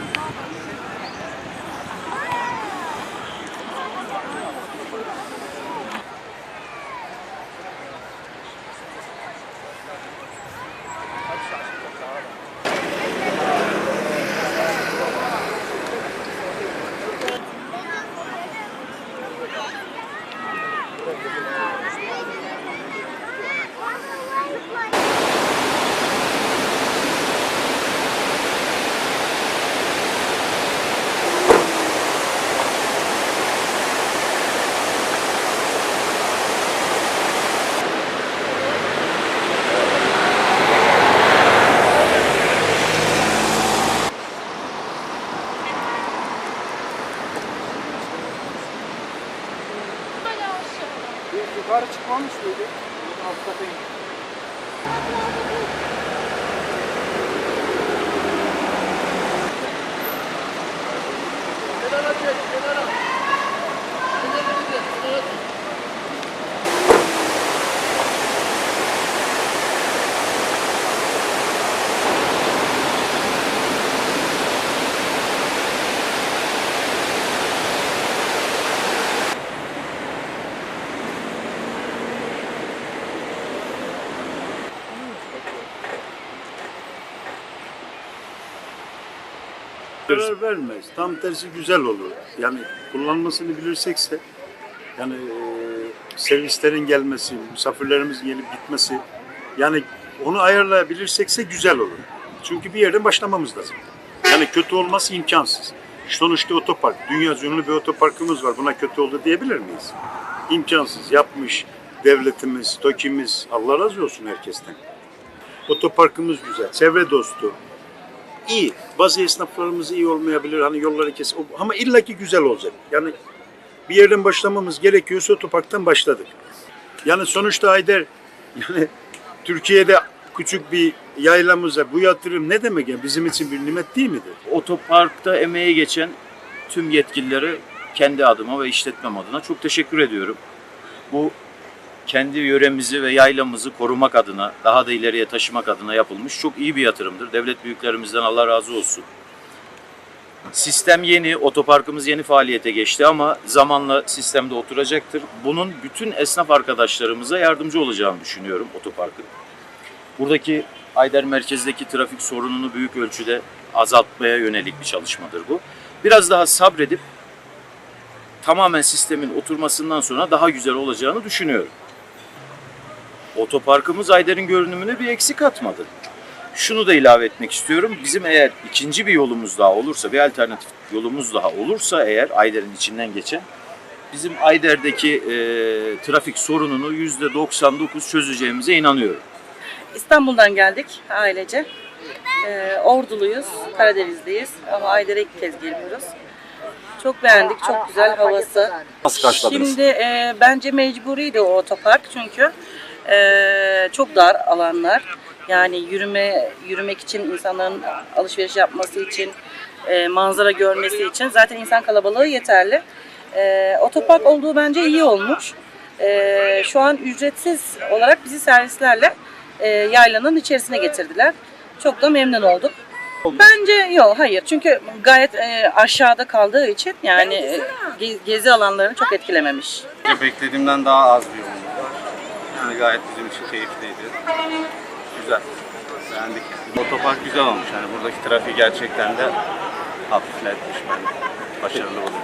すごい。Yukarı çıkmamış mıydı? Alt kata in. Zarar vermez. Tam tersi güzel olur. Yani kullanmasını bilirsekse yani e, servislerin gelmesi, misafirlerimizin gelip gitmesi yani onu ayarlayabilirsekse güzel olur. Çünkü bir yerden başlamamız lazım. Yani kötü olması imkansız. Sonuçta otopark, dünya ünlü bir otoparkımız var. Buna kötü oldu diyebilir miyiz? İmkansız. Yapmış devletimiz, TOKİ'miz, Allah razı olsun herkesten. Otoparkımız güzel, çevre dostu, iyi. Bazı esnaflarımız iyi olmayabilir. Hani yolları kes ama illaki güzel olacak. Yani bir yerden başlamamız gerekiyorsa otoparktan başladık. Yani sonuçta Ayder yani Türkiye'de küçük bir yaylamıza bu yatırım ne demek yani bizim için bir nimet değil midir? Otoparkta emeği geçen tüm yetkililere kendi adıma ve işletmem adına çok teşekkür ediyorum. Bu kendi yöremizi ve yaylamızı korumak adına, daha da ileriye taşımak adına yapılmış çok iyi bir yatırımdır. Devlet büyüklerimizden Allah razı olsun. Sistem yeni, otoparkımız yeni faaliyete geçti ama zamanla sistemde oturacaktır. Bunun bütün esnaf arkadaşlarımıza yardımcı olacağını düşünüyorum otoparkın. Buradaki Ayder merkezdeki trafik sorununu büyük ölçüde azaltmaya yönelik bir çalışmadır bu. Biraz daha sabredip tamamen sistemin oturmasından sonra daha güzel olacağını düşünüyorum. Otoparkımız Ayder'in görünümüne bir eksik atmadı. Şunu da ilave etmek istiyorum. Bizim eğer ikinci bir yolumuz daha olursa, bir alternatif yolumuz daha olursa eğer Ayder'in içinden geçen bizim Ayder'deki e, trafik sorununu %99 çözeceğimize inanıyorum. İstanbul'dan geldik ailece. Ee, Orduluyuz, Karadeniz'deyiz ama Ayder'e ilk kez geliyoruz. Çok beğendik, çok güzel havası. Nasıl karşıladınız? Şimdi e, bence mecburiydi o otopark çünkü e, çok dar alanlar. Yani yürüme yürümek için insanların alışveriş yapması için, e, manzara görmesi için zaten insan kalabalığı yeterli. E, otopark olduğu bence iyi olmuş. E, şu an ücretsiz olarak bizi servislerle e, yaylanın içerisine getirdiler. Çok da memnun olduk. Bence yok hayır çünkü gayet e, aşağıda kaldığı için yani e, ge- gezi alanlarını çok etkilememiş. Beklediğimden daha az bir gayet bizim için keyifliydi. Güzel. Beğendik. Otopark güzel olmuş. Yani buradaki trafiği gerçekten de hafifletmiş bence. Başarılı buldum.